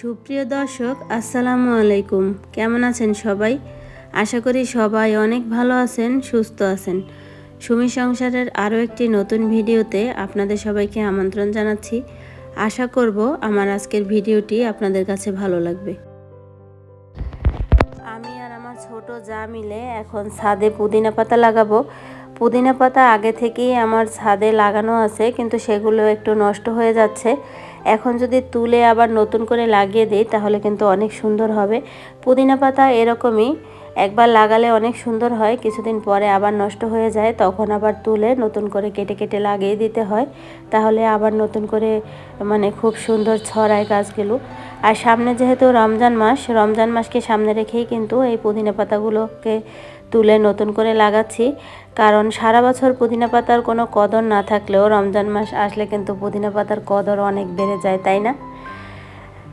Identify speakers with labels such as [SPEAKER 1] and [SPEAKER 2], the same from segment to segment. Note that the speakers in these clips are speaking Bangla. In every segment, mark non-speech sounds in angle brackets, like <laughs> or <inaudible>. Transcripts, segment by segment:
[SPEAKER 1] সুপ্রিয় দর্শক, আসসালামু আলাইকুম। কেমন আছেন সবাই? আশা করি সবাই অনেক ভালো আছেন, সুস্থ আছেন। সুমি সংসারের আরও একটি নতুন ভিডিওতে আপনাদের সবাইকে আমন্ত্রণ জানাচ্ছি। আশা করব আমার আজকের ভিডিওটি আপনাদের কাছে ভালো লাগবে। আমি আর আমার ছোট যা মিলে এখন ছাদে পুদিনা পাতা লাগাবো। পুদিনা পাতা আগে থেকেই আমার ছাদে লাগানো আছে, কিন্তু সেগুলো একটু নষ্ট হয়ে যাচ্ছে। এখন যদি তুলে আবার নতুন করে লাগিয়ে দিই, তাহলে কিন্তু অনেক সুন্দর হবে। পুদিনা পাতা এরকমই, একবার লাগালে অনেক সুন্দর হয়, কিছুদিন পরে আবার নষ্ট হয়ে যায়, তখন আবার তুলে নতুন করে কেটে কেটে লাগিয়ে দিতে হয়, তাহলে আবার নতুন করে মানে খুব সুন্দর ছড়ায় গাছগুলো। আর সামনে যেহেতু রমজান মাস, রমজান মাসকে সামনে রেখেই কিন্তু এই পুদিনা পাতাগুলোকে তুলে নতুন করে লাগাচ্ছি। কারণ সারা বছর পুদিনা পাতার কোনো কদর না থাকলেও রমজান মাস আসলে কিন্তু পুদিনা পাতার কদর অনেক বেড়ে যায়, তাই না?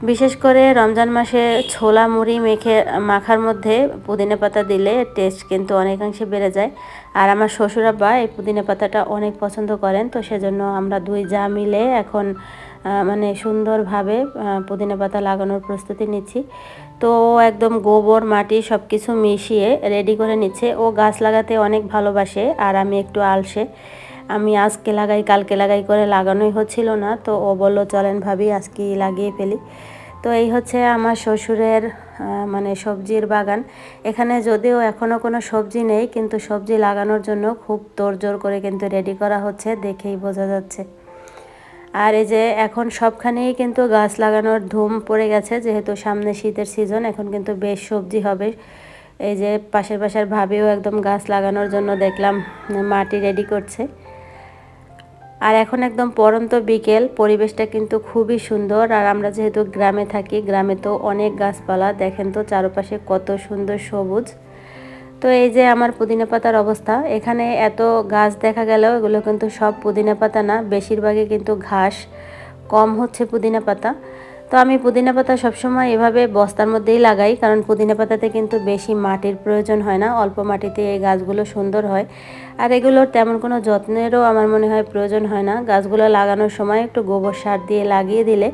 [SPEAKER 1] বিশেষ করে রমজান মাসে ছোলা, মুড়ি মেখে মাখার মধ্যে পুদিনা পাতা দিলে টেস্ট কিন্তু অনেকাংশে বেড়ে যায়। আর আমার শ্বশুরাব্বা এই পুদিনা পাতাটা অনেক পছন্দ করেন, তো সেজন্য আমরা দুই যা মিলে এখন মানে সুন্দরভাবে পুদিনা পাতা লাগানোর প্রস্তুতি নিচ্ছি। তো একদম গোবর, মাটি সব কিছু মিশিয়ে রেডি করে নিচ্ছে। ও গাছ লাগাতে অনেক ভালোবাসে আর আমি একটু আলসে। আমি আজকে লাগাই, কালকে লাগাই করে লাগানোই হচ্ছিল না। তো ও বলল, চলেন ভাবি আজকে লাগিয়ে ফেলি। তো এই হচ্ছে আমার শ্বশুরের মানে সবজির বাগান। এখানে যদিও এখনও কোনো সবজি নেই, কিন্তু সবজি লাগানোর জন্য খুব তোড়জোড় করে কিন্তু রেডি করা হচ্ছে, দেখেই বোঝা যাচ্ছে। আর এই যে এখন সবখানেই কিন্তু গাছ লাগানোর ধুম পড়ে গেছে, যেহেতু সামনে শীতের সিজন এখন কিন্তু বেশ সবজি হবে। এই যে পাশের পাশের ভাবেও একদম গাছ লাগানোর জন্য দেখলাম, মাটি রেডি করছে। আর এখন একদম পরন্ত বিকেল, পরিবেশটা কিন্তু খুবই সুন্দর। আর আমরা যেহেতু গ্রামে থাকি, গ্রামে তো অনেক গাছপালা, দেখেন তো চারপাশে কত সুন্দর সবুজ। তো এই যে আমার পুদিনা পাতার অবস্থা, এখানে এত গাছ দেখা গেলেও এগুলো কিন্তু সব পুদিনা পাতা না, বেশিরভাগই কিন্তু ঘাস, কম হচ্ছে পুদিনা পাতা। তো আমি পুদিনা পাতা সবসময় এভাবে বস্তার মধ্যেই লাগাই, কারণ পুদিনা পাতাতে কিন্তু বেশি মাটির প্রয়োজন হয় না, অল্প মাটিতে এই গাছগুলো সুন্দর হয়। আর এগুলোর তেমন কোনো যত্নেরও আমার মনে হয় প্রয়োজন হয় না, গাছগুলো লাগানোর সময় একটু গোবর সার দিয়ে লাগিয়ে দিলে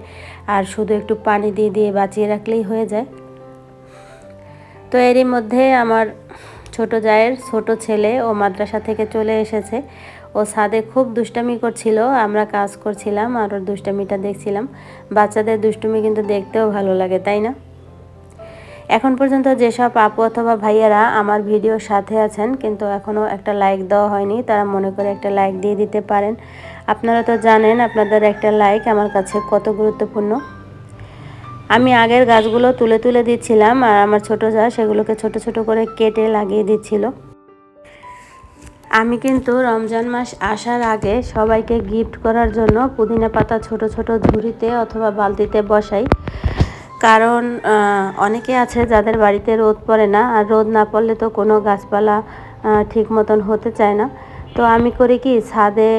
[SPEAKER 1] আর শুধু একটু পানি দিয়ে দিয়ে বাঁচিয়ে রাখলেই হয়ে যায়। তো এরই মধ্যে আমার ছোট জায়ের ছোট ছেলে ও মাদ্রাসা থেকে চলে এসেছে। ও ছাদে খুব দুষ্টামি করছিল, আমরা কাজ করছিলাম আর ওর দুষ্টামিটা দেখছিলাম। বাচ্চাদের দুষ্টুমি কিন্তু দেখতেও ভালো লাগে, তাই না? এখন পর্যন্ত যেসব আপু অথবা ভাইয়ারা আমার ভিডিওর সাথে আছেন, কিন্তু এখনও একটা লাইক দেওয়া হয়নি, তারা মনে করে একটা লাইক দিয়ে দিতে পারেন। আপনারা তো জানেন আপনাদের একটা লাইক আমার কাছে কত গুরুত্বপূর্ণ। আমি আগের গাছগুলো তুলে তুলে দিচ্ছিলাম আর আমার ছোট যা সেগুলোকে ছোট ছোট করে কেটে লাগিয়ে দিচ্ছিল। আমি কিন্তু রমজান মাস আসার আগে সবাইকে গিফট করার জন্য পুদিনা পাতা ছোট ছোট ঝুড়িতে অথবা বালতিতে বসাই। কারণ অনেকে আছে যাদের বাড়িতে রোদ পড়ে না আর রোদ না পড়লে তো কোনো গাছপালা ঠিক মতন হতে চায় না। তো আমি করি কি, ছাদে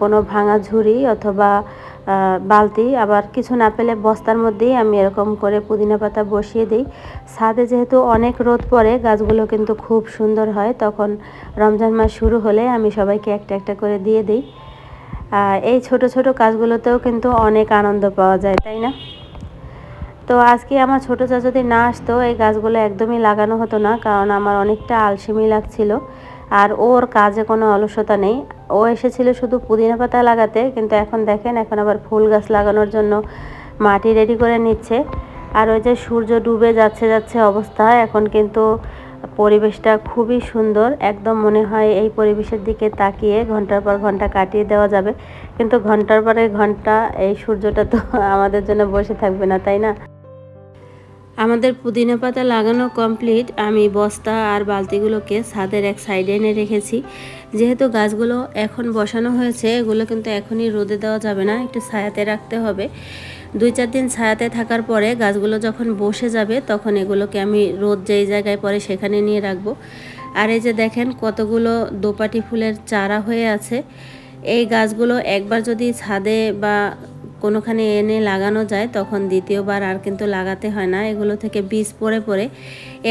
[SPEAKER 1] কোনো ভাঙা ঝুড়ি অথবা বালতি, আবার কিছু না পেলে বস্তার মধ্যেই আমি এরকম করে পুদিনা পাতা বসিয়ে দিই। ছাদে যেহেতু অনেক রোদ পড়ে, গাছগুলো কিন্তু খুব সুন্দর হয়, তখন রমজান মাস শুরু হলে আমি সবাইকে একটা একটা করে দিয়ে দিই। এই ছোট ছোট কাজগুলোতেও কিন্তু অনেক আনন্দ পাওয়া যায়, তাই না? তো আজকে আমার ছোটো চা যদি না আসতো, এই গাছগুলো একদমই লাগানো হতো না, কারণ আমার অনেকটা আলসেমি লাগছিল। আর ওর কাজে কোনো অলসতা নেই। ও এসেছিল শুধু পুদিনা পাতা লাগাতে, কিন্তু এখন দেখেন, এখন আবার ফুল গাছ লাগানোর জন্য মাটি রেডি করে নিচ্ছে। আর ওই যে সূর্য ডুবে যাচ্ছে যাচ্ছে অবস্থা, এখন কিন্তু পরিবেশটা খুবই সুন্দর। একদম মনে হয় এই পরিবেশের দিকে তাকিয়ে ঘণ্টার পর ঘণ্টা কাটিয়ে দেওয়া যাবে। কিন্তু ঘণ্টার পরে ঘণ্টা, এই সূর্যটা তো <laughs> আমাদের জন্য বসে থাকবে না, তাই না? আমাদের পুদিনা পাতা লাগানো কমপ্লিট আমি বস্তা আর বালতিগুলোকে ছাদের এক সাইডে এনে রেখেছি। যেহেতু গাছগুলো এখন বসানো হয়েছে, এগুলো কিন্তু এখনই রোদে দেওয়া যাবে না, একটু ছায়াতে রাখতে হবে। দুই চার দিন ছায়াতে থাকার পরে গাছগুলো যখন বসে যাবে, তখন এগুলোকে আমি রোদ যেই জায়গায় পরে সেখানে নিয়ে রাখব। আর এই যে দেখেন কতগুলো দোপাটি ফুলের চারা হয়ে আছে। এই গাছগুলো একবার যদি ছাদে বা কোনোখানে এনে লাগানো যায়, তখন দ্বিতীয়বার আর কিন্তু লাগাতে হয় না। এগুলো থেকে বীজ পড়ে পড়ে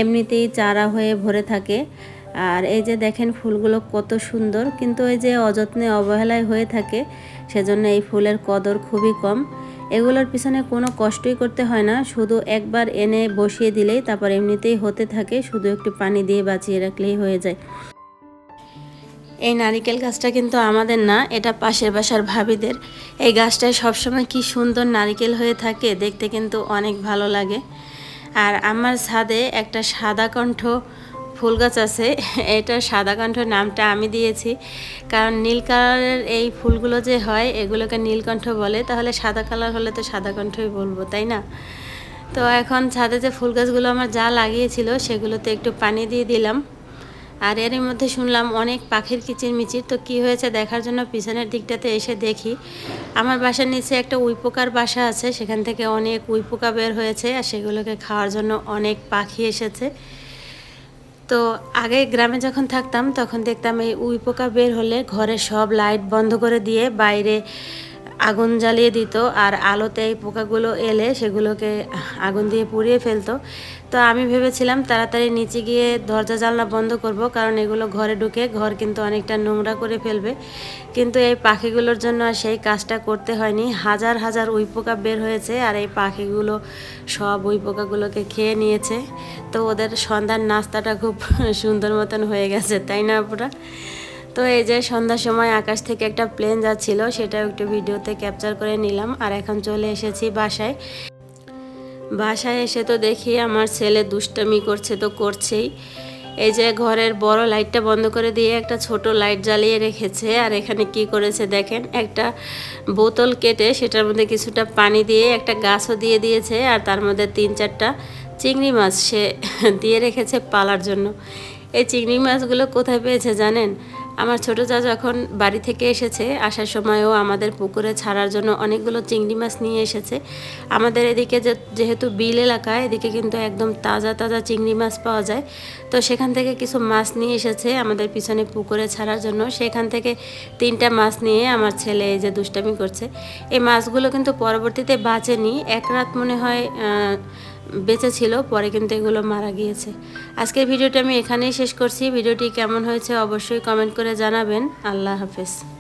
[SPEAKER 1] এমনিতেই চারা হয়ে ভরে থাকে। আর এই যে দেখেন ফুলগুলো কত সুন্দর, কিন্তু এই যে অযত্নে অবহেলায় হয়ে থাকে, সেজন্য এই ফুলের কদর খুবই কম। এগুলোর পিছনে কোনো কষ্টই করতে হয় না, শুধু একবার এনে বসিয়ে দিলেই তারপর এমনিতেই হতে থাকে, শুধু একটু পানি দিয়ে বাঁচিয়ে রাখলেই হয়ে যায়। এই নারিকেল গাছটা কিন্তু আমাদের না, এটা পাশের বাসার ভাবিদের। এই গাছটায় সবসময় কি সুন্দর নারিকেল হয়ে থাকে, দেখতে কিন্তু অনেক ভালো লাগে। আর আমার ছাদে একটা সাদা কণ্ঠ ফুল গাছ আছে এটা সাদা কণ্ঠ নামটা আমি দিয়েছি। কারণ নীল কালারের এই ফুলগুলো যে হয়, এগুলোকে নীলকণ্ঠ বলে, তাহলে সাদা কালার হলে তো সাদা কণ্ঠই বলব, তাই না? তো এখন ছাদে যে ফুল গাছগুলো আমার যা লাগিয়েছিল, সেগুলোতে একটু পানি দিয়ে দিলাম। আর এরই মধ্যে শুনলাম অনেক পাখির কিচিরমিচির। তো কি হয়েছে দেখার জন্য পিছনের দিকটাতে এসে দেখি। আমার বাসার নিচে একটা উইপোকার বাসা আছে, সেখান থেকে অনেক উইপোকা বের হয়েছে আর সেগুলোকে খাওয়ার জন্য অনেক পাখি এসেছে। তো আগে গ্রামে যখন থাকতাম, তখন দেখতাম এই উইপোকা বের হলে ঘরে সব লাইট বন্ধ করে দিয়ে বাইরে আগুন জ্বালিয়ে দিত আর আলোতে এই পোকাগুলো এলে সেগুলোকে আগুন দিয়ে পুড়িয়ে ফেলতো। তো আমি ভেবেছিলাম তাড়াতাড়ি নিচে গিয়ে দরজা জানলা বন্ধ করব, কারণ এগুলো ঘরে ঢুকে ঘর কিন্তু অনেকটা নোংরা করে ফেলবে। কিন্তু এই পাখিগুলোর জন্য সেই কাজটা করতে হয়নি। হাজার হাজার উই পোকা বের হয়েছে আর এই পাখিগুলো সব উই পোকাগুলোকে খেয়ে নিয়েছে। তো ওদের সন্ধ্যার নাস্তাটা খুব সুন্দর মতন হয়ে গেছে, তাই না আপুরা? তো এই যে সন্ধ্যার সময় আকাশ থেকে একটা প্লেন যাচ্ছিল, সেটাও একটু ভিডিওতে ক্যাপচার করে নিলাম। আর এখন চলে এসেছি বাসায়। বাসায় এসে তো দেখি আমার ছেলে দুষ্টামি করছে তো করছেই। এই যে ঘরের বড় লাইটটা বন্ধ করে দিয়ে একটা ছোট লাইট জ্বালিয়ে রেখেছে। আর এখানে কি করেছে দেখেন, একটা বোতল কেটে সেটার মধ্যে কিছুটা পানি দিয়ে একটা গাছও দিয়ে দিয়েছে। আর তার মধ্যে তিন চারটা চিংড়ি মাছ সে দিয়ে রেখেছে পালার জন্য। এই চিংড়ি মাছগুলো কোথায় পেয়েছে জানেন? আমার ছোটো চা যখন বাড়ি থেকে এসেছে, আসার সময়ও আমাদের পুকুরে ছাড়ার জন্য অনেকগুলো চিংড়ি মাছ নিয়ে এসেছে। আমাদের এদিকে যে, যেহেতু বিল এলাকা, এদিকে কিন্তু একদম তাজা তাজা চিংড়ি মাছ পাওয়া যায়। তো সেখান থেকে কিছু মাছ নিয়ে এসেছে আমাদের পিছনে পুকুরে ছাড়ার জন্য। সেখান থেকে তিনটা মাছ নিয়ে আমার ছেলে এই যে দুষ্টামি করছে। এই মাছগুলো কিন্তু পরবর্তীতে বাঁচেনি। এক রাত মনে হয় বেঁচে ছিল, পরে কিন্তু এগুলো মারা গিয়েছে। আজকের ভিডিওটি আমি এখানেই শেষ করছি। ভিডিওটি কেমন হয়েছে অবশ্যই কমেন্ট করে জানাবেন। আল্লাহ হাফেজ।